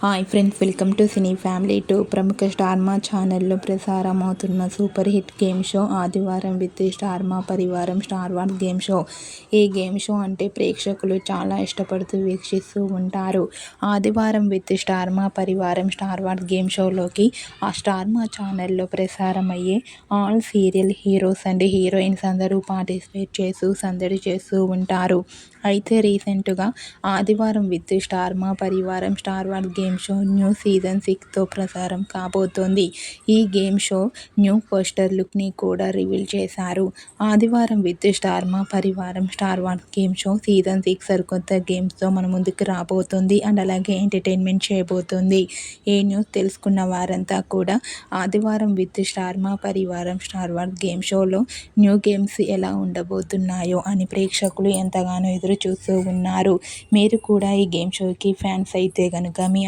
Hi friends welcome to cine family two ప్రముఖ స్టార్మా ఛానల్లో ప్రసారం అవుతున్న super hit game show Aadivaram with Star Maa Parivaram star war game show. ఈ game show అంటే ప్రేక్షకులు చాలా ఇష్టపడుతూ వీక్షిస్తూ ఉంటారు. ఆదివారం విత్ స్టార్మా పరివారం స్టార్ వార్ గేమ్ షోలోకి ఆ స్టార్మా ఛానల్లో ప్రసారం అయ్యే all serial heroes and heroines అందరూ పార్టిసిపేట్ చేస్తూ సందడి చేస్తూ ఉంటారు. అయితే రీసెంట్గా ఆదివారం విత్ స్టార్మా పరివారం star war game game show new season సిక్స్తో ప్రసారం కాబోతోంది. ఈ గేమ్ షో న్యూ పోస్టర్ లుక్ని కూడా రివీల్ చేశారు. Aadivaram with Star Maa Parivaram star war game show season six సరికొత్త గేమ్స్తో మన ముందుకు రాబోతుంది అండ్ అలాగే ఎంటర్టైన్మెంట్ చేయబోతుంది. ఏ న్యూస్ తెలుసుకున్న వారంతా కూడా Aadivaram with Star Maa Parivaram star war game షోలో న్యూ గేమ్స్ ఎలా ఉండబోతున్నాయో అని ప్రేక్షకులు ఎంతగానో ఎదురు చూస్తూ ఉన్నారు. మీరు కూడా ఈ గేమ్ షోకి ఫ్యాన్స్ అయితే కనుక మీ